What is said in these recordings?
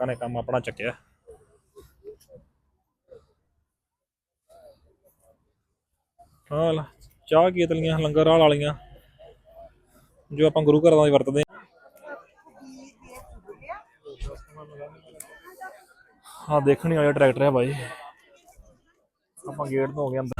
ਜਵਾਕਾਂ ਨੇ ਕੰਮ ਆਪਣਾ ਚੱਕਿਆ। ਹਾਂ ਚਾਹ ਕੇਤਲੀਆਂ ਲੰਗਰ ਵਾਲ ਵਾਲੀਆਂ ਜੋ ਆਪਾਂ ਗੁਰੂ ਘਰਾਂ ਦੀ ਵਰਤਦੇ ਹਾਂ। ਦੇਖਣੀ ਵਾਲੇ ਟਰੈਕਟਰ ਹੈ ਬਾਈ। ਆਪਾਂ ਗੇਟ ਤੋਂ ਹੋ ਗਏ ਅੰਦਰ।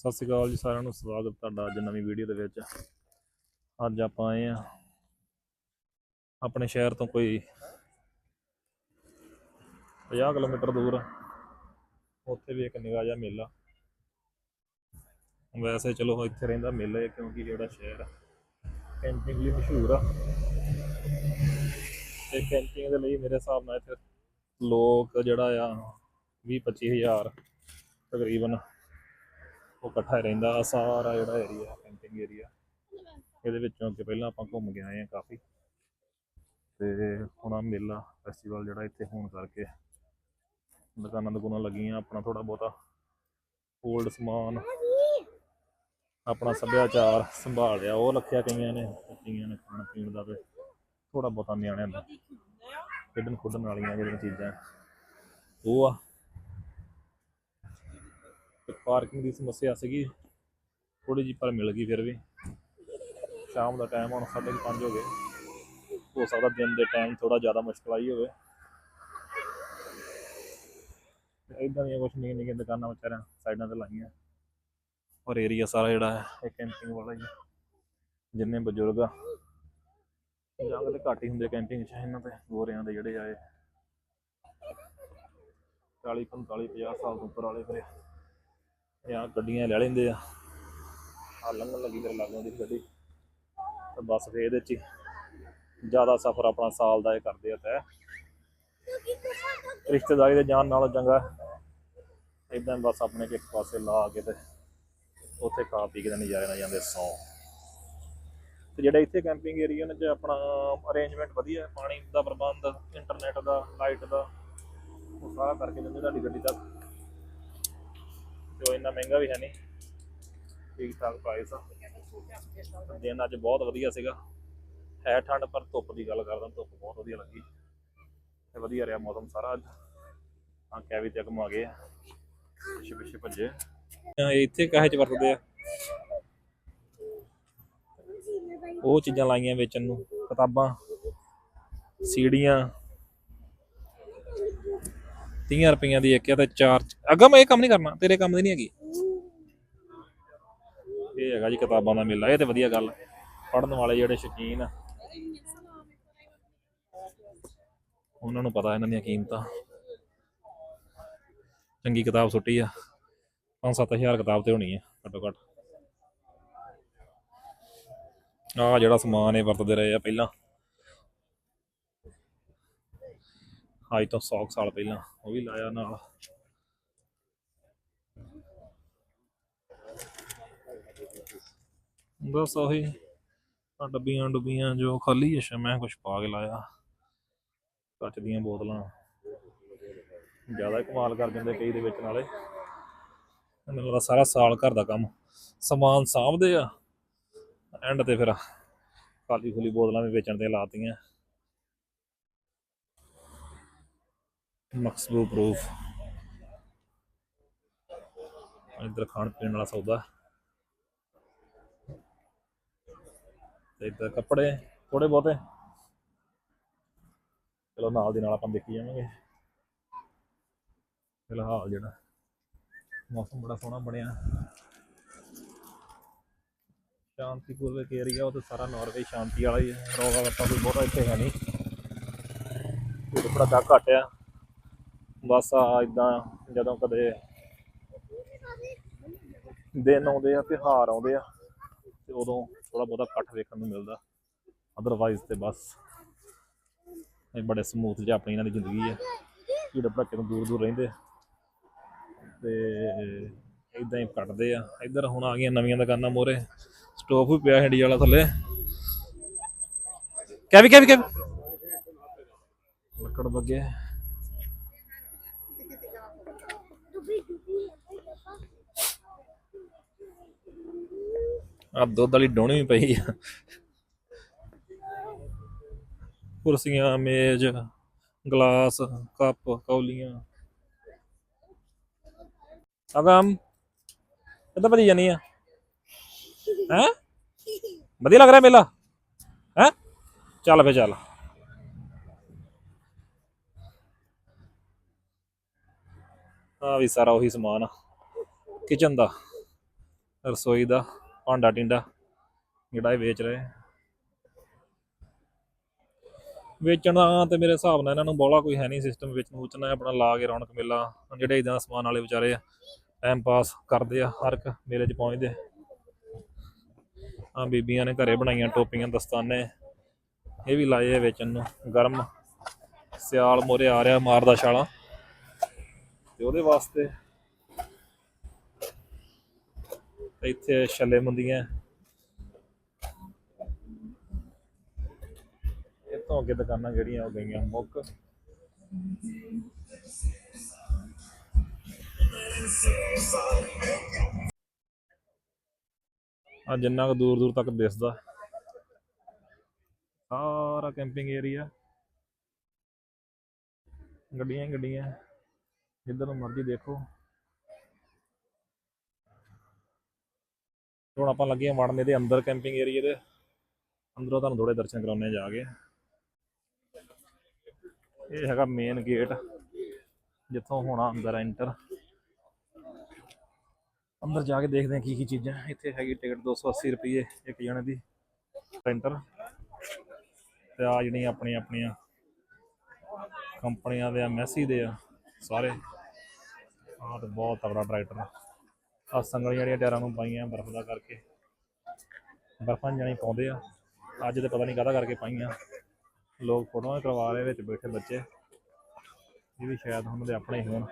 ਸਤਿ ਸ਼੍ਰੀ ਅਕਾਲ ਜੀ ਸਾਰਿਆਂ ਨੂੰ, ਸਵਾਗਤ ਤੁਹਾਡਾ ਅੱਜ ਨਵੀਂ ਵੀਡੀਓ ਦੇ ਵਿੱਚ। ਅੱਜ ਆਪਾਂ ਆਏ ਆ ਆਪਣੇ ਸ਼ਹਿਰ ਤੋਂ ਕੋਈ 50 ਕਿਲੋਮੀਟਰ ਦੂਰ। ਉੱਥੇ ਵੀ ਇੱਕ ਨਿਗਾਹ ਜਿਹਾ ਮੇਲਾ। ਵੈਸੇ ਚਲੋ ਇੱਥੇ ਰਹਿੰਦਾ ਮੇਲਾ ਹੈ ਕਿਉਂਕਿ ਜਿਹੜਾ ਸ਼ਹਿਰ ਕੈਂਪਿੰਗ ਲਈ ਮਸ਼ਹੂਰ ਆ। ਤੇ ਕੈਂਪਿੰਗ ਦੇ ਲਈ ਮੇਰੇ ਹਿਸਾਬ ਨਾਲ ਇੱਥੇ ਲੋਕ ਜਿਹੜਾ ਆ 20 25000 ਤਕਰੀਬਨ ਉਹ ਇਕੱਠਾ ਹੀ ਰਹਿੰਦਾ ਆ ਸਾਰਾ ਜਿਹੜਾ ਏਰੀਆ ਕੈਂਪਿੰਗ ਏਰੀਆ ਇਹਦੇ ਵਿੱਚੋਂ ਅੱਗੇ ਪਹਿਲਾਂ ਆਪਾਂ ਘੁੰਮ ਕੇ ਆਏ ਆ ਕਾਫੀ। ਤੇ ਹੁਣ ਆ ਮੇਲਾ ਫੈਸਟੀਵਲ ਜਿਹੜਾ ਇੱਥੇ ਹੋਣ ਕਰਕੇ ਦੁਕਾਨਾਂ ਦੁਕਾਨਾਂ ਲੱਗੀਆਂ, ਆਪਣਾ ਥੋੜਾ ਬਹੁਤਾ ਓਲਡ ਸਮਾਨ, ਆਪਣਾ ਸੱਭਿਆਚਾਰ ਸੰਭਾਲ ਸੰਭਾਲਿਆ। ਉਹ ਰੱਖਿਆ ਕਈਆਂ ਨੇ ਕਈਆਂ ਨੇ ਖਾਣ ਪੀਣ ਦਾ ਤੇ ਥੋੜਾ ਬਹੁਤਾ ਨਿਆਣਿਆਂ ਦਾ। ਖੇਡਣ ਖੁੱਡਣ ਵਾਲੀਆਂ ਜਿਹੜੀਆਂ ਚੀਜ਼ਾਂ। ਉਹ ਆ। ਪਾਰਕਿੰਗ ਦੀ ਸਮੱਸਿਆ ਸੀਗੀ ਥੋੜੀ ਜਿਹੀ ਪਰ ਮਿਲ ਗਈ ਫਿਰ ਵੀ। ਸ਼ਾਮ ਦਾ ਟਾਈਮ ਹੁਣ ਸਾਢੇ ਕੁ ਪੰਜ ਹੋ ਗਏ। ਹੋ ਸਕਦਾ ਦਿਨ ਦੇ ਟਾਈਮ ਥੋੜਾ ਜ਼ਿਆਦਾ ਮੁਸ਼ਕਲ ਆਈ ਹੋਵੇ। ਇਦਾਂ ਦੀਆਂ ਕੁਛ ਨਿੱਕੀਆਂ ਨਿੱਕੀਆਂ ਦੁਕਾਨਾਂ ਵਿਚਾਰਿਆਂ ਸਾਈਡਾਂ ਤੇ ਲਾਈਆਂ। ਔਰ ਏਰੀਆ ਸਾਰਾ ਜਿਹੜਾ ਹੈ, ਇਹ ਕੈਂਪਿੰਗ ਵਾਲਾ ਹੀ ਜਿੰਨੇ ਬਜ਼ੁਰਗ ਆ ਜੰਗ ਤੇ ਘੱਟ ਹੀ ਹੁੰਦੇ ਕੈਂਪਿੰਗ 'ਚ, ਇਹਨਾਂ ਤੇ, ਗੋਰਿਆਂ ਦੇ ਜਿਹੜੇ ਆਏ। 40 45 50 ਸਾਲ ਤੋਂ ਉੱਪਰ ਵਾਲੇ ਫਿਰ। ਜਾਂ ਗੱਡੀਆਂ ਲੈ ਲੈਂਦੇ ਆ। ਆ ਲੰਘਣ ਲੱਗੀ ਮੇਰੇ ਲਾਗੋਂ ਦੀ ਗੱਡੀ। ਤਾਂ ਬਸ ਫੇਰ ਇਹਦੇ ਚ ਹੀ। ਜ਼ਿਆਦਾ ਸਫ਼ਰ ਆਪਣਾ ਸਾਲ ਦਾ ਇਹ ਕਰਦੇ ਆ ਤੈ ਰਿਸ਼ਤੇਦਾਰੀ ਦੇ ਜਾਣ ਨਾਲੋਂ ਚੰਗਾ। ਇਦਾਂ ਬਸ ਆਪਣੇ ਇੱਕ ਪਾਸੇ ਲਾ ਕੇ ਤੇ ਉੱਥੇ ਖਾ ਪੀ ਕੇ ਨਜ਼ਾਰੇ ਨਾਲ ਜਾਂਦੇ ਸੌ। ਤੇ ਜਿਹੜਾ ਇੱਥੇ ਕੈਂਪਿੰਗ ਏਰੀਆ ਨੇ ਚ ਆਪਣਾ ਅਰੇਂਜਮੈਂਟ ਵਧੀਆ, ਪਾਣੀ ਦਾ ਪ੍ਰਬੰਧ ਇੰਟਰਨੈਟ ਦਾ ਲਾਈਟ ਦਾ, ਉਹ ਸਾਰਾ ਕਰਕੇ ਦਿੰਦੇ ਤੁਹਾਡੀ ਗੱਡੀ ਤੱਕ ਤੇ ਇੰਨਾ ਮਹਿੰਗਾ ਵੀ ਹੈ ਨਹੀਂ ਠੀਕ ਠਾਕ ਪ੍ਰਾਈਸ ਆ ਦਿਨ ਅੱਜ ਬਹੁਤ ਵਧੀਆ ਸੀਗਾ। ਹੈ ਠੰਡ, ਪਰ ਧੁੱਪ ਦੀ ਗੱਲ ਕਰਦਾ, ਧੁੱਪ ਬਹੁਤ ਵਧੀਆ ਲੱਗੀ। ਤੇ ਵਧੀਆ ਰਿਹਾ ਮੌਸਮ ਸਾਰਾ ਅੱਜ। ਆ ਕੈਵੀ ਤੇ ਘੁਮਾ ਗਏ ਪਿੱਛੇ ਪਿੱਛੇ ਭੱਜੇ। ਇੱਥੇ ਕਾਹੇ ਚ ਵਰਤਦੇ ਆ? ਉਹ ਚੀਜ਼ਾਂ ਲਾਈਆਂ ਵੇਚਣ ਨੂੰ, ਕਿਤਾਬਾਂ, ਸੀੜੀਆਂ। 30 ਰੁਪਈਆਂ ਦੀ ਇੱਕ ਆ ਤੇ ਚਾਰ ਅਗਮ ਇਹ ਕੰਮ ਨਹੀਂ ਕਰਨਾ, ਤੇਰੇ ਕੰਮ ਦੀ ਨਹੀਂ ਹੈਗੀ। ਇਹ ਹੈਗਾ ਜੀ ਕਿਤਾਬਾਂ ਦਾ ਮੇਲਾ, ਇਹ ਤੇ ਵਧੀਆ ਗੱਲ ਪੜਨ ਵਾਲੇ ਜਿਹੜੇ ਸ਼ੌਕੀਨ ਆ, ਉਹਨਾਂ ਨੂੰ ਪਤਾ ਇਹਨਾਂ ਦੀਆਂ ਕੀਮਤਾਂ। ਚੰਗੀ ਕਿਤਾਬ ਸੁੱਟੀ ਆ 5-7000 ਕਿਤਾਬ ਤੇ ਹੋਣੀ ਆ ਘੱਟੋ ਘੱਟ ਆ ਜਿਹੜਾ ਸਮਾਨ ਇਹ ਵਰਤਦੇ ਰਹੇ ਆ ਪਹਿਲਾਂ। ਅੱਜ ਤੋਂ 100 ਸਾਲ ਪਹਿਲਾਂ, ਉਹ ਵੀ ਲਾਇਆ ਨਾਲ। ਬਸ ਉਹੀ ਆ ਡੱਬੀਆਂ ਡੁੱਬੀਆਂ ਜੋ ਖਾਲੀ ਹੈ ਮੈਂ ਕੁਝ ਪਾ ਕੇ ਲਾਇਆ। ਕੱਚ ਦੀਆਂ ਬੋਤਲਾਂ। ਜ਼ਿਆਦਾ ਕਮਾਲ ਕਰ ਦਿੰਦੇ ਕਈ ਦੇ ਵਿੱਚ ਨਾਲੇ। ਮੈਨੂੰ ਲੱਗਦਾ ਸਾਰਾ ਸਾਲ ਘਰ ਦਾ ਕੰਮ ਸਮਾਨ ਸਾਂਭਦੇ ਆ। ਐਂਡ ਤੇ ਫਿਰ ਖਾਲੀ ਖੁਲੀ ਬੋਤਲਾਂ ਵੀ ਵੇਚਣ ਤੇ ਲਾਤੀਆਂ। ਮਕਸਬੂ ਪ੍ਰੂਫ। ਇੱਧਰ ਖਾਣ ਪੀਣ ਵਾਲਾ ਸੌਦਾ। ਤੇ ਇੱਧਰ ਕੱਪੜੇ ਥੋੜੇ ਬਹੁਤੇ। ਚਲੋ ਨਾਲ ਦੀ ਨਾਲ ਆਪਾਂ ਦੇਖੀ ਜਾਵਾਂਗੇ। ਫਿਲਹਾਲ ਜਿਹੜਾ ਮੌਸਮ ਬੜਾ ਸੋਹਣਾ ਬਣਿਆ। ਸ਼ਾਂਤੀਪੂਰਵਕ ਏਰੀਆ, ਉਹ ਤੇ ਸਾਰਾ ਨਾਰਵੇ ਸ਼ਾਂਤੀ ਵਾਲਾ ਹੀ ਹੈ। ਰੋਗਾ ਰੱਪਾ ਕੋਈ ਬਹੁਤਾ ਇੱਥੇ ਹੈ ਨਹੀਂ। ਇਹ ਬੜਾ ਘੱਟ ਆ। ਬਸ ਆ ਇਦਾਂ ਜਦੋਂ ਕਦੇ ਦਿਨ ਆਉਂਦੇ ਆ, ਤਿਉਹਾਰ ਆਉਂਦੇ ਆ, ਤੇ ਉਦੋਂ ਥੋੜਾ ਬਹੁਤਾ ਇਕੱਠ ਵੇਖਣ ਨੂੰ ਮਿਲਦਾ। ਅਦਰਵਾਈਜ਼ ਤੇ ਬਸ ਇਹ ਬੜੇ ਸਮੂਥ ਜਿਹਾ ਆਪਣੀ ਇਹਨਾਂ ਦੀ ਜ਼ਿੰਦਗੀ ਹੈ ਜਿਹੜੇ ਭੜਕੇ ਤੋਂ ਦੂਰ ਦੂਰ ਰਹਿੰਦੇ ਤੇ ਇਦਾਂ ਹੀ ਕੱਟਦੇ ਆ। ਇੱਧਰ ਹੁਣ ਆ ਗਈਆਂ ਨਵੀਆਂ ਦੁਕਾਨਾਂ ਮੋਰੇ ਸਟੋਪ ਵੀ ਪਿਆ ਹੰਡੀ ਵਾਲਾ ਥੱਲੇ। ਕੈਵੀ ਕੈਵੀ ਕੈਵੀ ਲੱਕੜ ਬੱਗੇ ਆ ਦੁੱਧ ਵਾਲੀ ਡੋਣੀ ਵੀ ਪਈ ਆ। ਕੁਰਸੀਆਂ, ਮੇਜ਼, ਗਲਾਸ, ਕੱਪ, ਕੌਲੀਆਂ। ਅਗਮ, ਕਿੱਦਾਂ ਭਜੀ ਜਾਨੀ ਆ? ਹੈ? ਵਧੀਆ ਲੱਗ ਰਿਹਾ ਮੇਲਾ? ਹੈ? ਚੱਲ ਫੇ ਚੱਲ। ਆ ਵੀ ਸਾਰਾ ਉਹੀ ਸਮਾਨ ਆ। ਕਿਚਨ ਦਾ, ਰਸੋਈ ਦਾ। ਭਾਂਡਾ ਟਿੰਡਾ ਜਿਹੜਾ ਇਹ ਵੇਚ ਰਹੇ ਵੇਚਣ ਦਾ ਤੇ ਮੇਰੇ ਹਿਸਾਬ ਨਾਲ ਇਹਨਾਂ ਨੂੰ ਬੋਲਾ ਕੋਈ ਹੈ ਨਹੀਂ ਸਿਸਟਮ ਵੇਚਣ ਵੂਚਣਾ ਆਪਣਾ ਲਾ ਕੇ ਰੌਣਕ ਮੇਲਾ ਹੁਣ ਜਿਹੜੇ ਇਦਾਂ ਸਮਾਨ ਵਾਲੇ ਵਿਚਾਰੇ ਆ ਟਾਈਮ ਪਾਸ ਕਰਦੇ ਆ, ਹਰ ਇੱਕ ਮੇਲੇ 'ਚ ਪਹੁੰਚਦੇ ਆ। ਬੀਬੀਆਂ ਨੇ ਘਰੇ ਬਣਾਈਆਂ ਟੋਪੀਆਂ ਦਸਤਾਨੇ, ਇਹ ਵੀ ਲਾਏ ਆ ਵੇਚਣ ਨੂੰ। ਗਰਮ ਸਿਆਲ ਮੋਰੇ ਆ ਰਿਹਾ ਮਾਰਦਾ ਛਾਲਾਂ। ਤੇ ਉਹਦੇ ਵਾਸਤੇ ਤੇ ਇੱਥੇ ਛੱਲੇ ਮੁੰਦੀਆਂ। ਇਹ ਤੋਂ ਅੱਗੇ ਦੁਕਾਨਾਂ ਜਿਹੜੀਆਂ ਹੋ ਗਈਆਂ ਮੁੱਕ ਆ ਜਿੰਨਾ ਕੁ ਦੂਰ ਦੂਰ ਤੱਕ ਦਿਸਦਾ। ਸਾਰਾ ਕੈਂਪਿੰਗ ਏਰੀਆ ਗੱਡੀਆਂ ਹੀ ਗੱਡੀਆਂ। ਜਿੱਧਰ ਨੂੰ ਮਰਜ਼ੀ ਦੇਖੋ। ਹੁਣ ਆਪਾਂ ਲੱਗੇ ਹਾਂ ਵੜਨ ਦੇ ਅੰਦਰ ਕੈਂਪਿੰਗ ਏਰੀਆ ਦੇ। ਅੰਦਰੋਂ ਤੁਹਾਨੂੰ ਥੋੜੇ ਦਰਸ਼ਨ ਕਰਾਉਣੇ ਆ ਜਾ ਕੇ। ਇਹ ਹੈਗਾ ਮੇਨ ਗੇਟ ਜਿੱਥੋਂ ਹੋਣਾ ਅੰਦਰ ਐਂਟਰ ਅੰਦਰ ਜਾ ਕੇ ਦੇਖਦੇ ਹਾਂ ਕੀ ਕੀ ਚੀਜ਼ਾਂ। ਇੱਥੇ ਹੈਗੀ ਟਿਕਟ 280 ਰੁਪਏ ਇੱਕ ਜਣੇ ਦੀ। ਐਂਟਰ ਤੇ ਆ ਜਿਹੜੀਆਂ ਆਪਣੀਆਂ ਆਪਣੀਆਂ ਕੰਪਨੀਆਂ ਦੇ ਆ, ਮੈਸੀ ਦੇ ਆ ਸਾਰੇ। ਆਹ ਤੇ ਬਹੁਤ ਤਗੜਾ ਟਰੈਕਟਰ ਆ ਸੰਗਲੀਆਂ ਜਿਹੜੀਆਂ ਟਾਇਰਾਂ ਨੂੰ ਪਾਈਆਂ ਬਰਫ਼ ਦਾ ਕਰਕੇ। ਬਰਫ਼ਾਂ ਜਾਣੀ ਪਾਉਂਦੇ ਆ। ਅੱਜ ਤੇ ਪਤਾ ਨਹੀਂ ਕਾਹਦਾ ਕਰਕੇ ਪਾਈਆਂ। ਲੋਕ ਫੋਟੋਆਂ ਕਰਵਾ ਰਹੇ ਵਿੱਚ ਬੈਠੇ ਬੱਚੇ। ਇਹ ਵੀ ਸ਼ਾਇਦ ਉਹਨਾਂ ਦੇ ਆਪਣੇ ਹੀ ਹੋਣ।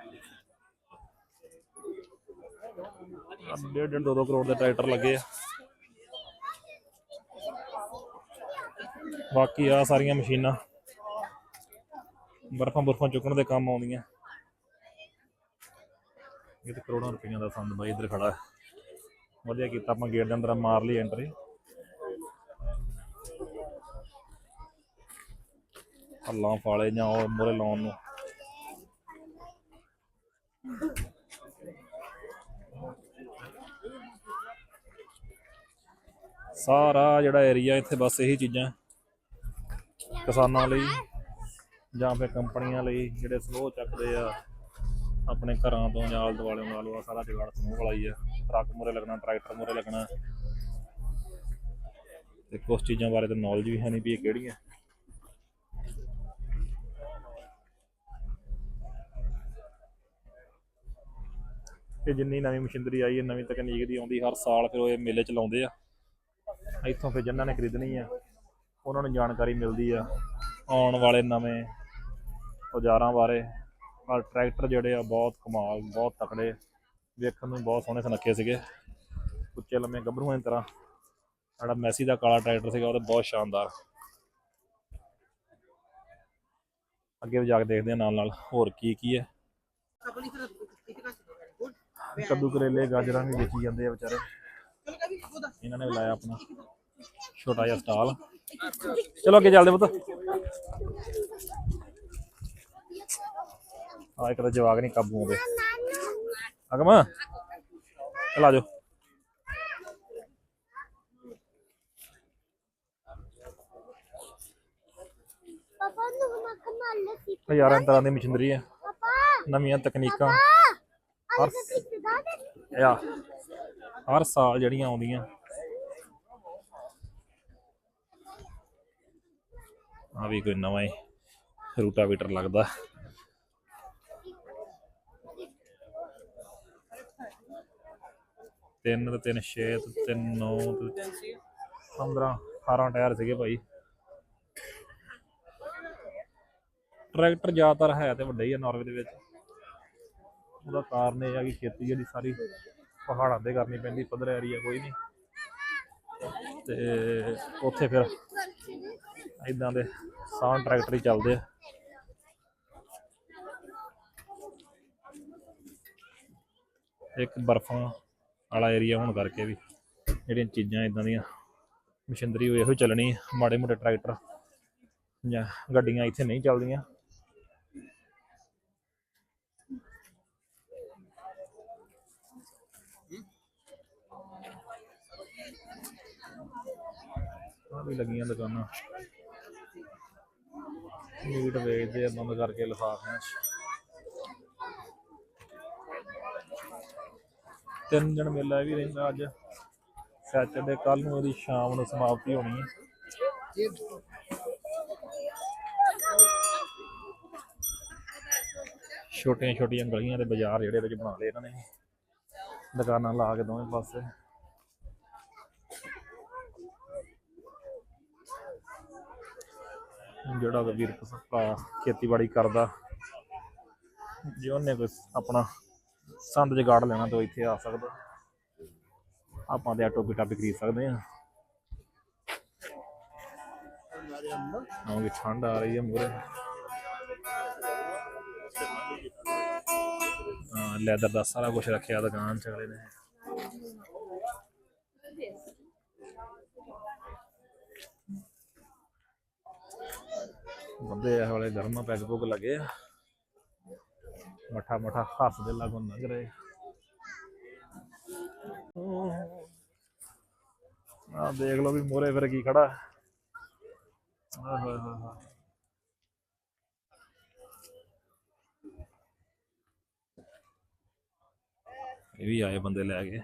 ਡੇਢ ਡੇਢ ਦੋ ਦੋ ਕਰੋੜ ਦੇ ਟਰੈਕਟਰ ਲੱਗੇ ਆ। ਬਾਕੀ ਆ ਸਾਰੀਆਂ ਮਸ਼ੀਨਾਂ ਬਰਫਾਂ ਬਰਫਾਂ ਚੁੱਕਣ ਦੇ ਕੰਮ ਆਉਂਦੀਆਂ। ਇਹ ਤੇ ਕਰੋੜਾਂ ਰੁਪਈਆ ਦਾ ਸੰਦ ਬਾਈ ਇੱਧਰ ਖੜਾ ਵਧੀਆ ਕੀਤਾ ਆਪਾਂ ਗੇਟ ਦੇ ਅੰਦਰ ਮਾਰ ਲਈ ਐਂਟਰੀ ਅੱਲਾਂ ਫਾਲੇ ਜਾਂ ਉਹ ਮੋਰੇ ਲਾਉਣ ਨੂੰ। ਸਾਰਾ ਜਿਹੜਾ ਏਰੀਆ ਇੱਥੇ ਬਸ ਇਹੀ ਚੀਜ਼ਾਂ। ਕਿਸਾਨਾਂ ਲਈ ਜਾਂ ਫਿਰ ਕੰਪਨੀਆਂ ਲਈ ਜਿਹੜੇ ਸਲੋ ਚੱਕਦੇ ਆ। ਆਪਣੇ ਘਰਾਂ ਤੋਂ ਜਾਂ ਆਲੇ ਦੁਆਲੇ ਨਾਲ ਲਓ ਸਾਰਾ ਜਗਾੜ ਸਮੂਹ ਵਾਲਾ ਹੀ ਆ। ਟਰੱਕ ਮੂਹਰੇ ਲੱਗਣਾ, ਟਰੈਕਟਰ ਮੂਹਰੇ ਲੱਗਣਾ। ਤੇ ਕੁਝ ਚੀਜ਼ਾਂ ਬਾਰੇ ਤਾਂ ਨੌਲੇਜ ਵੀ ਹੈ ਨਹੀਂ ਵੀ ਇਹ ਕਿਹੜੀਆਂ। ਇਹ ਜਿੰਨੀ ਨਵੀਂ ਮਸ਼ੀਨਰੀ ਆਈ ਹੈ ਨਵੀਂ ਤਕਨੀਕ ਦੀ ਆਉਂਦੀ, ਹਰ ਸਾਲ ਫਿਰ ਉਹ ਇਹ ਮੇਲੇ ਚਲਾਉਂਦੇ ਆ। ਇੱਥੋਂ ਫਿਰ ਜਿਨ੍ਹਾਂ ਨੇ ਖਰੀਦਣੀ ਆ, ਉਹਨਾਂ ਨੂੰ ਜਾਣਕਾਰੀ ਮਿਲਦੀ ਆ। ਆਉਣ ਵਾਲੇ ਨਵੇਂ ਔਜ਼ਾਰਾਂ ਬਾਰੇ ਪਰ ਟਰੈਕਟਰ ਜਿਹੜੇ ਆ, ਬਹੁਤ ਕਮਾਲ, ਬਹੁਤ ਤਕੜੇ। ਵੇਖਣ ਨੂੰ ਬਹੁਤ ਸੋਹਣੇ ਸੁਨੱਖੇ ਸੀਗੇ। ਉੱਚੇ ਲੰਮੇ ਗੱਭਰੂਆਂ ਦੀ ਤਰ੍ਹਾਂ। ਸਾਡਾ ਮੈਸੀ ਦਾ ਕਾਲਾ ਟਰੈਕਟਰ ਸੀਗਾ, ਉਹ ਬਹੁਤ ਸ਼ਾਨਦਾਰ। ਅੱਗੇ ਵੀ ਜਾ ਕੇ ਦੇਖਦੇ ਆ ਨਾਲ ਨਾਲ, ਹੋਰ ਕੀ ਕੀ ਹੈ। ਕੱਦੂ ਕਰੇਲੇ, ਗਾਜਰਾਂ ਵੀ ਵੇਚੀ ਜਾਂਦੇ ਆ ਵਿਚਾਰੇ। ਇਹਨਾਂ ਨੇ ਲਾਇਆ ਆਪਣਾ ਛੋਟਾ ਜਿਹਾ ਸਟਾਲ। ਚਲੋ ਅੱਗੇ ਚੱਲਦੇ ਪੁੱਤ। ਆ ਇੱਕ ਤਾਂ ਜਵਾਗ ਨਹੀਂ ਕਾਬੂ ਆਉਂਦੇ। ਅਗਮ ਚਲ ਆ ਜਾਓ। ਪਾਪਾ ਨੂੰ ਮੱਖ ਮਾਰ ਲੈ ਸੀ। ਹਜ਼ਾਰਾਂ ਤਰ੍ਹਾਂ ਦੀ ਮਸ਼ੀਨਰੀ ਹੈ ਪਾਪਾ। ਨਵੀਆਂ ਤਕਨੀਕਾਂ। ਆ। ਹਰ ਸਾਲ ਜਿਹੜੀਆਂ ਆਉਂਦੀਆਂ। ਆ ਵੀ ਕੋਈ ਨਵਾਂ ਹੀ ਰੂਟਾਵੀਟਰ ਲੱਗਦਾ। ਤਿੰਨ ਤੇ ਤਿੰਨ ਛੇ ਤੇ ਤਿੰਨ ਨੌ ਤੇ 15 18 ਟਾਇਰ ਸੀਗੇ ਭਾਈ। ਟਰੈਕਟਰ ਜ਼ਿਆਦਾਤਰ ਹੈ ਤੇ ਵੱਡਾ ਹੀ ਆ ਨਾਰਵੇ ਦੇ ਵਿੱਚ। ਉਹਦਾ ਕਾਰਨ ਇਹ ਆ ਕਿ ਖੇਤੀ ਜਿਹੜੀ ਸਾਰੀ ਪਹਾੜਾਂ ਤੇ ਕਰਨੀ ਪੈਂਦੀ, ਪੱਧਰ ਏਰੀਆ ਕੋਈ ਨਹੀਂ। ਤੇ ਉੱਥੇ ਫਿਰ ਇਦਾਂ ਦੇ ਸਾਨ ਟਰੈਕਟਰ ਹੀ ਚੱਲਦੇ ਆ। ਇੱਕ ਬਰਫਾਂ ਵਾਲਾ ਏਰੀਆ ਹੋਣ ਕਰਕੇ ਵੀ ਜਿਹੜੀਆਂ ਚੀਜ਼ਾਂ ਇਦਾਂ ਦੀਆਂ ਮਸ਼ੀਨਰੀ ਇਹੋ ਚੱਲਣੀ ਮਾੜੇ ਮੋਟੇ ਟਰੈਕਟਰ ਜਾਂ ਗੱਡੀਆਂ ਇੱਥੇ ਨਹੀਂ ਚੱਲਦੀਆਂ। ਆ ਵੀ ਲੱਗੀਆਂ ਦੁਕਾਨਾਂ। ਮੀਟ ਵੇਚਦੇ ਆ, ਬੰਦ ਕਰਕੇ ਲਿਫਾਫਿਆਂ 'ਚ। ਤਿੰਨ ਦਿਨ ਮੇਲਾ ਵੀ ਰਹਿੰਦਾ ਅੱਜ। ਸੈਟਰਡੇ ਕੱਲ ਨੂੰ ਇਹਦੀ ਸ਼ਾਮ ਨੂੰ ਸਮਾਪਤੀ ਹੋਣੀ ਹੈ। ਛੋਟੀਆਂ ਛੋਟੀਆਂ ਗਲੀਆਂ ਦੇ ਬਾਜ਼ਾਰ ਜਿਹੜੇ ਵਿੱਚ ਬਣਾ ਲਏ ਇਹਨਾਂ ਨੇ। ਦੁਕਾਨਾਂ ਲਾ ਕੇ ਦੋਵੇਂ ਪਾਸੇ। ਜਿਹੜਾ ਵੀਰ ਭਰਾ ਖੇਤੀਬਾੜੀ ਕਰਦਾ, ਜੇ ਉਹਨੇ ਕੋਈ ਆਪਣਾ ਸੰਦ ਜਗਾੜ ਲੈਣਾ ਤਾਂ ਇੱਥੇ ਆ ਸਕਦਾ। ਆਪਾਂ ਤੇ ਆਟੋ ਪਿਟਾ ਵੀ ਖਰੀਦ ਸਕਦੇ ਆ ਆਉਂਗੀ ਠੰਡ ਆ ਰਹੀ ਹੈ ਮੂਰੇ ਲੈਦਰ ਦਾ ਸਾਰਾ ਕੁਝ ਰੱਖਿਆ ਦੁਕਾਨ ਚ ਅਗਲੇ ਨੇ। ਬੰਦੇ ਇਹ ਵਾਲੇ ਗਰਮਾ ਪੈਗ ਪੁਗ ਲੱਗੇ ਆ। ਮਠਾ ਮਠਾ ਹੱਸਦੇ ਲੱਗੋਂ ਲੱਗ ਰਹੇ ਆ ਦੇਖ ਲਓ ਵੀ ਮੋਰੇ ਫਿਰ ਕੀ ਖੜਾ। ਹੈ। ਆਏ ਹੋਏ ਹੋਏ। ਇਹ ਵੀ ਆਏ ਬੰਦੇ ਲੈ ਕੇ।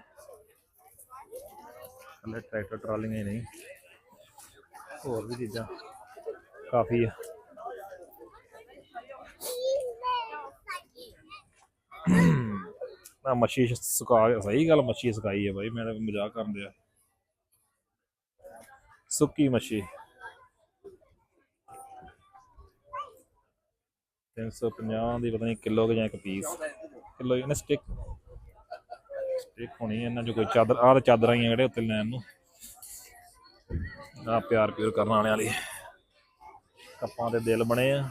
ਕੱਲੇ ਟਰੈਕਟਰ ਟਰਾਲੀਆਂ ਹੀ ਨਹੀਂ। ਹੋਰ ਵੀ ਚੀਜ਼ਾਂ। ਕਾਫੀ ਆ। ਮੈਂ ਮੱਛੀ ਸੁਕਾ ਸਹੀ ਗੱਲ ਮੱਛੀ ਸੁਕਾਈ ਹੈ ਬਾਈ ਮੈਂ ਤਾਂ ਮਜ਼ਾਕ ਕਰਨ ਦਿਆ। ਸੁੱਕੀ ਮੱਛੀ। 350 ਦੀ ਪਤਾ ਨਹੀਂ ਕਿਲੋ ਜਾਂ ਇੱਕ ਪੀਸ। ਕਿਲੋ ਇਹਨੇ ਸਟਿਕ ਸਟਿਕ ਹੋਣੀ ਇਹਨਾਂ ਚ ਕੋਈ ਚਾਦਰ, ਆਹ ਤਾਂ ਚਾਦਰਾਂ ਹੀ ਆ ਜਿਹੜੇ ਉੱਤੇ ਲੈਣ ਨੂੰ। ਆ ਪਿਆਰ ਪਿਓਰ ਕਰਨ ਵਾਲੇ ਵਾਲੀ ਕੱਪਾਂ ਦੇ ਦਿਲ ਬਣੇ ਆ।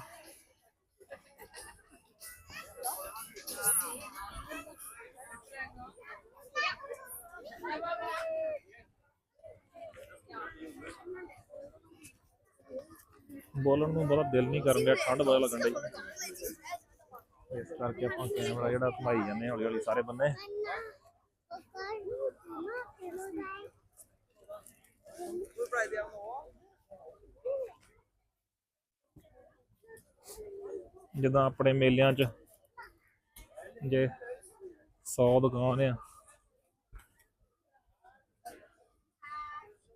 ਬੋਲਣ ਨੂੰ ਬੜਾ ਦਿਲ ਨਹੀਂ ਕਰਨ ਡਿਆ, ਠੰਡ ਬੜਾ ਲੱਗਣ ਡਈ। ਇਸ ਕਰਕੇ ਆਪਾਂ ਕੈਮਰਾ ਜਿਹੜਾ ਘੁਮਾਈ ਜਾਂਦੇ ਹੌਲੀ ਹੌਲੀ ਸਾਰੇ ਬੰਦੇ। ਜਿੱਦਾਂ ਆਪਣੇ ਮੇਲਿਆਂ 'ਚ ਜੇ 100 ਦੁਕਾਨ ਆ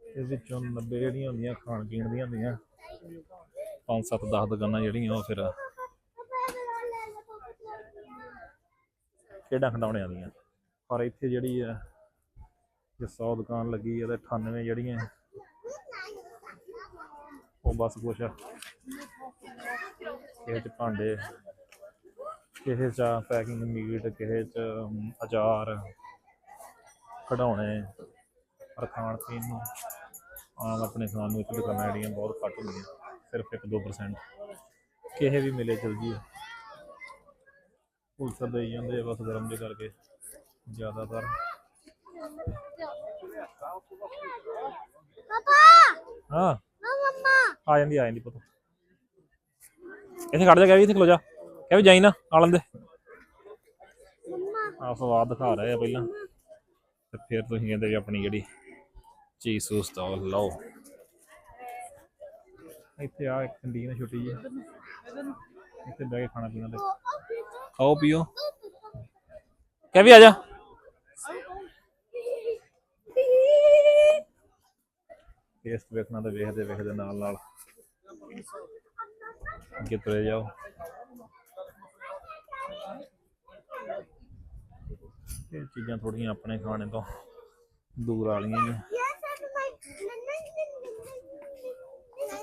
ਇਹ ਵਿੱਚੋਂ 90 ਜਿਹੜੀਆਂ ਹੁੰਦੀਆਂ ਖਾਣ ਪੀਣ ਦੀਆਂ ਹੁੰਦੀਆਂ। 5 7 10 ਦੁਕਾਨਾਂ ਜਿਹੜੀਆਂ ਉਹ ਫਿਰ ਖੇਡਾਂ ਖਿਡੌਣਿਆਂ ਦੀਆਂ ਪਰ ਇੱਥੇ ਜਿਹੜੀ ਆ, ਜੇ 100 ਦੁਕਾਨ ਲੱਗੀ ਆ ਤੇ 98 ਜਿਹੜੀਆਂ, ਉਹ ਬਸ ਕੁਛ ਕਿਸੇ ਚ ਭਾਂਡੇ, ਕਿਸੇ ਚ ਪੈਕਿੰਗ ਮੀਟ ਕਿਸੇ ਚ ਅਚਾਰ ਖਿਡੌਣੇ, ਪਰ ਖਾਣ ਪੀਣ ਨੂੰ ਆਮ ਆਪਣੇ ਖਾਣ ਨੂੰ ਇੱਥੇ ਦੁਕਾਨਾਂ ਜਿਹੜੀਆਂ ਬਹੁਤ ਘੱਟ ਹੁੰਦੀਆਂ। ਸਿਰਫ 1-2% ਕਿਸੇ ਵੀ ਮੇਲੇ ਚਲ ਜੀ ਪੁਲਸਰ ਦੇਈ ਜਾਂਦੇ ਬਸ ਗਰਮ ਜਿਹੇ ਕਰਕੇ ਜ਼ਿਆਦਾਤਰ। ਪਾਪਾ! ਹਾਂ। ਮੰਮਾ। ਆ ਜਾਂਦੀ ਆ ਜਾਂਦੀ ਪੁੱਤ। ਇੱਥੇ ਖੜ ਜਾ ਕਹਿ ਵੀ ਇੱਥੇ ਖਲੋ ਜਾ। ਕਹਿ ਵੀ ਜਾਈ ਨਾ ਆ ਲੈਂਦੇ ਆ ਸਵਾਦ ਦਿਖਾ ਰਹੇ ਆ ਪਹਿਲਾਂ। ਤੇ ਫਿਰ ਤੁਸੀਂ ਕਹਿੰਦੇ ਵੀ ਆਪਣੀ ਜਿਹੜੀ ਚੀਜ਼ ਸੂਸ ਤਾਂ ਲਓ। ਇੱਥੇ ਆ ਇੱਕ ਕੰਡੀਨ ਛੋਟੀ ਜਿਹੀ ਇੱਥੇ ਬਹਿ ਕੇ ਖਾਣਾ ਪੀਣਾ ਤੇ ਖਾਓ ਪੀਓ। ਕਹਿ ਵੀ ਆ ਜਾ। ਟੇਸਟ ਵੇਖਣਾ ਤੇ ਵੇਖਦੇ ਵੇਖਦੇ ਨਾਲ ਨਾਲ ਅੱਗੇ ਤੁਰੇ ਜਾਓ। ਇਹ ਚੀਜ਼ਾਂ ਥੋੜੀਆਂ ਆਪਣੇ ਖਾਣੇ ਤੋਂ ਦੂਰ ਵਾਲੀਆਂ ਨੇ।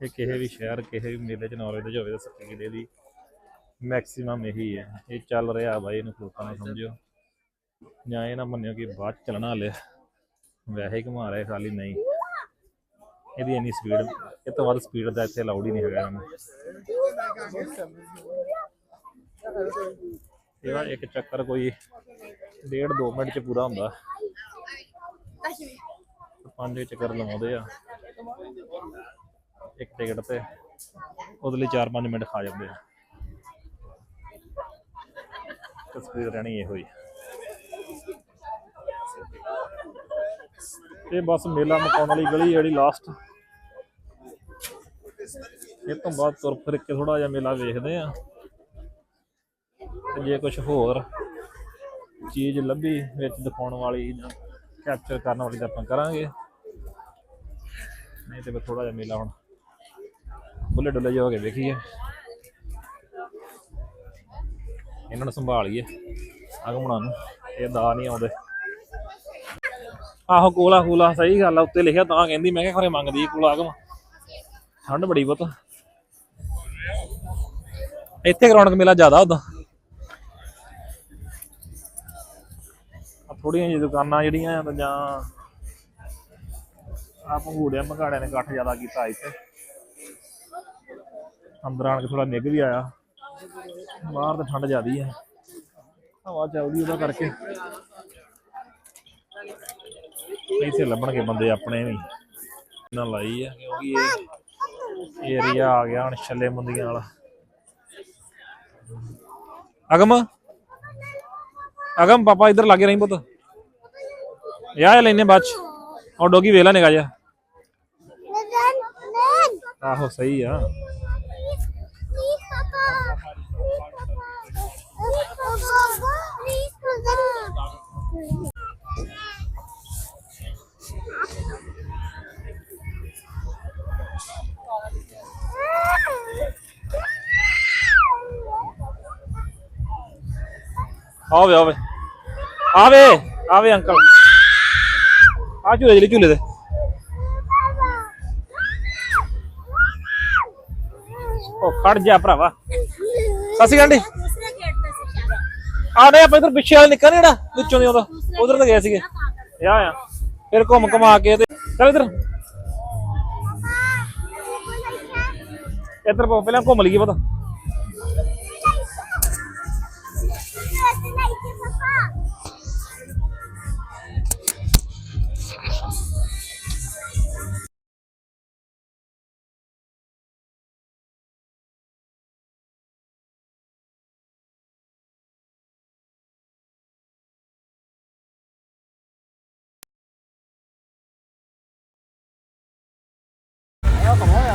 ਇਹ ਕਿਸੇ ਵੀ ਸ਼ਹਿਰ, ਕਿਸੇ ਵੀ ਮੇਲੇ 'ਚ ਨੌਲੇਜ ਹੋਵੇ ਤਾਂ ਸਪੀਡ ਇਹਦੀ ਮੈਕਸਿਮਮ ਇਹੀ ਹੈ। ਇਹ ਚੱਲ ਰਿਹਾ ਬਾਈ, ਇਹਨੂੰ ਲੋਕਾਂ ਨੂੰ ਸਮਝਿਓ। ਜਾਂ ਇਹ ਨਾ ਮੰਨਿਓ ਕਿ ਬਾਅਦ ਚੱਲਣਾ ਹਲੇ। ਵੈਸੇ ਘੁਮਾ ਰਹੇ ਖਾਲੀ ਨਹੀਂ। ਇਹਦੀ ਇੰਨੀ ਸਪੀਡ ਇਹ ਤੋਂ ਵੱਧ ਸਪੀਡ ਦਾ ਇੱਥੇ ਅਲਾਉਡ ਹੀ ਨਹੀਂ ਹੈਗਾ ਇਹਨਾਂ ਇਹਦਾ ਇੱਕ ਚੱਕਰ ਕੋਈ ਡੇਢ 2 ਮਿੰਟ 'ਚ ਪੂਰਾ ਹੁੰਦਾ। ਪੰਜ ਚੱਕਰ ਲਵਾਉਂਦੇ ਆ। ਇੱਕ ਟਿਕਟ ਤੇ, ਉਹਦੇ ਲਈ 4-5 ਮਿੰਟ ਖਾ ਜਾਂਦੇ ਆ। ਤਸਵੀਰ ਰਹਿਣੀ ਇਹੋ ਹੀ। ਇਹ ਬਸ ਮੇਲਾ ਮਕਾਉਣ ਵਾਲੀ ਗਲੀ ਜਿਹੜੀ ਲਾਸਟ ਇਹ ਤੋਂ ਬਾਅਦ ਤੁਰ ਫਿਰ ਕੇ ਥੋੜਾ ਜਿਹਾ ਮੇਲਾ ਵੇਖਦੇ ਆ। ਤੇ ਜੇ ਕੁਝ ਹੋਰ ਚੀਜ਼ ਲੱਭੀ ਵਿੱਚ ਦਿਖਾਉਣ ਵਾਲੀ ਜਾਂ ਕੈਪਚਰ ਕਰਨ ਵਾਲੀ ਤਾਂ ਆਪਾਂ ਕਰਾਂਗੇ। ਨਹੀਂ ਤੇ ਫਿਰ ਥੋੜਾ ਜਿਹਾ ਮੇਲਾ ਹੁਣ ਬੁੱਲੇ ਡੁੱਲੇ ਜਿਹੇ ਹੋ ਕੇ ਵੇਖੀਏ। ਇਹਨਾਂ ਨੂੰ ਸੰਭਾਲੀਏ ਅਗਮਣਾ ਨੂੰ, ਇਹ ਦਾ ਨਹੀਂ ਆਉਂਦੇ। ਆਹੋ ਕੋਲਾ ਕੋਲਾ ਸਹੀ ਗੱਲ ਆ, ਉੱਤੇ ਲਿਖਿਆ ਤਾਂ ਕਹਿੰਦੀ, ਮੈਂ ਕਿਹਾ ਖਰੇ ਮੰਗਦੀ ਕੋਲਾ ਅਗਮ ਠੰਡ ਬੜੀ ਬਹੁਤ। ਇੱਥੇ ਰੌਣਕ ਮੇਲਾ ਜ਼ਿਆਦਾ ਹੁੰਦਾ ਥੋੜੀਆਂ ਜਿਹੀ ਦੁਕਾਨਾਂ ਜਿਹੜੀਆਂ ਆ ਤਾਂ ਜਾਂ ਆ ਪੰਗੂੜਿਆਂ ਮੰਗਾੜਿਆਂ ਨੇ ਇਕੱਠ ਜ਼ਿਆਦਾ ਕੀਤਾ ਇੱਥੇ। ਅੰਦਰ ਆਣ ਕੇ ਥੋੜਾ ਨਿੱਘ ਵੀ ਆਇਆ। ਬਾਹਰ ਤਾਂ ਠੰਡ ਜ਼ਿਆਦੀ ਹੈ। ਹਵਾ ਚੱਲਦੀ ਉਹਦਾ ਕਰਕੇ। ਇੱਥੇ ਲੱਭਣਗੇ ਬੰਦੇ ਆਪਣੇ ਵੀ। ਨਾ ਲਾਈ ਆ ਕਿਉਂਕਿ ਇਹ ਏਰੀਆ ਆ ਗਿਆ ਹੁਣ ਛੱਲੇ ਮੁੰਦੀਆਂ ਵਾਲਾ। ਅਗਮ? ਅਗਮ ਪਾਪਾ ਇੱਧਰ ਲਾਗੇ ਰਹੀ ਪੁੱਤ। ਯਾ ਲੈਨੇ ਬਾਅਦ ਚ। ਉਹ ਡੋਗੀ ਵੇਲਾ ਨਿਕਾ ਜਾ ਆਹੋ ਸਹੀ ਆ। ਆਵੇ ਆਵੇ। ਆਵੇ ਆਵੇ ਅੰਕਲ। ਆ ਝੂਲੇ ਜਿਹੜੀ ਝੂਲੇ ਦੇ। ਉਹ ਖੜ ਜਾ ਭਰਾਵਾ। ਸਸੀ ਗੰਢੀ ਆ ਨਹੀਂ, ਆਪਾਂ ਇਧਰ ਪਿੱਛੇ ਵਾਲੇ ਨਿੱਕਾ ਨੀ ਜਿਹੜਾ? ਵਿੱਚੋਂ ਦੀ ਆਉਂਦਾ। ਉਧਰ ਤਾਂ ਗਏ ਸੀਗੇ। ਆ ਆ। ਫਿਰ ਘੁੰਮ ਘਮਾ ਕੇ ਤੇ ਚੱਲ ਇਧਰ। ਇੱਧਰ ਪਹਿਲਾਂ ਘੁੰਮ ਲਈਏ ਪਤਾ। 同一樣。